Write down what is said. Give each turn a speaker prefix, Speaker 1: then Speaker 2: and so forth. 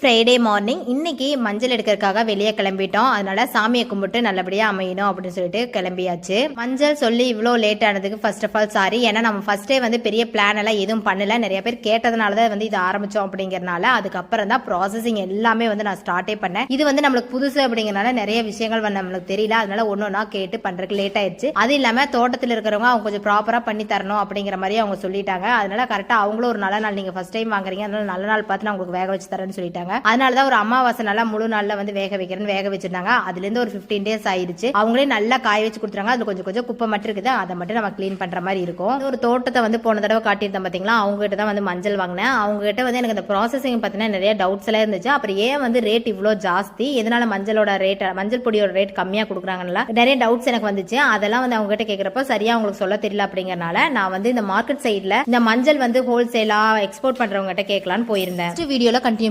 Speaker 1: Friday morning இன்னைக்கு மஞ்சள் எடுக்கிறதுக்காக வெளியே கிளம்பிட்டோம். அதனால சாமியை கும்பிட்டு நல்லபடியா அமையணும் அப்படின்னு சொல்லிட்டு கிளம்பியாச்சு. மஞ்சள் சொல்லி இவ்வளோ லேட் ஆனதுக்கு ஃபர்ஸ்ட் ஆஃப் ஆல் சாரி ஏன்னா நம்ம ஃபர்ஸ்டே வந்து பெரிய பிளான் எல்லாம் எதுவும் பண்ணல. நிறைய பேர் கேட்டதுனால தான் வந்து இது ஆரம்பிச்சோம் அப்படிங்கறனால அதுக்கப்புறம் தான் ப்ராசஸிங் எல்லாமே வந்து நான் ஸ்டார்ட்டே பண்ணேன். இது வந்து நம்மளுக்கு புதுசு அப்படிங்கறனால நிறைய விஷயங்கள் வந்து நம்மளுக்கு தெரியல. அதனால ஒன்று ஒன்றா கேட்டு பண்றதுக்கு லேட் ஆயிடுச்சு. அது இல்லாம தோட்டத்தில் இருக்கிறவங்க அவங்க கொஞ்சம் ப்ராப்பரா பண்ணி தரணும் அப்படிங்கிற மாதிரி அவங்க சொல்லிட்டாங்க. அதனால கரெக்டா அவங்களும் ஒரு நல்ல நாள். நீங்க ஃபர்ஸ்ட் டைம் வாங்குறீங்க. அதனால நல்ல நாள் பார்த்து நான் உங்களுக்கு வேக வச்சு தரேன்னு சொல்லிட்டாங்க. அதனால தான் ஒரு அமாவாசை நல்லா முழு நாள்ல வந்து வேக வைக்கிறேன்னு வேக வச்சிருந்தாங்க. அதுல இருந்து ஒரு 15 டேஸ் ஆயிருச்சு அவங்களே நல்லா காய வச்சு கொடுத்துறாங்க அதுல கொஞ்சம் கொஞ்சம் குப்பை மட்டும் இருக்குது. அதை மட்டும் நம்ம கிளீன் பண்ற மாதிரி இருக்கும். ஒரு தோட்டத்தை வந்து போன தடவை காட்டியிருந்தேன் பாத்தீங்களா? அவங்க கிட்ட தான் வந்து மஞ்சள் வாங்கினேன். அவங்க கிட்ட வந்து எனக்கு அந்த ப்ராசஸிங் பார்த்தீங்கன்னா நிறைய டவுட்ஸ் எல்லாம் இருந்துச்சு. அப்புறம் ஏன் வந்து ரேட் இவ்வளோ ஜாஸ்தி? எதனால மஞ்சளோட ரேட் மஞ்சள் பொடியோட ரேட் கம்மியா கொடுக்குறாங்கல்ல நிறைய டவுட்ஸ் எனக்கு வந்துச்சு. அதெல்லாம் வந்து அவங்க கிட்ட கேட்கறப்ப சரியா அவங்களுக்கு சொல்ல தெரியல அப்படிங்கறனால நான் வந்து இந்த மார்க்கெட் சைட்ல இந்த மஞ்சள் வந்து ஹோல்சேலா எக்ஸ்போர்ட் பண்றவங்க கிட்ட கேட்கலான்னு போயிருந்தேன். வீடியோல கண்டினியூ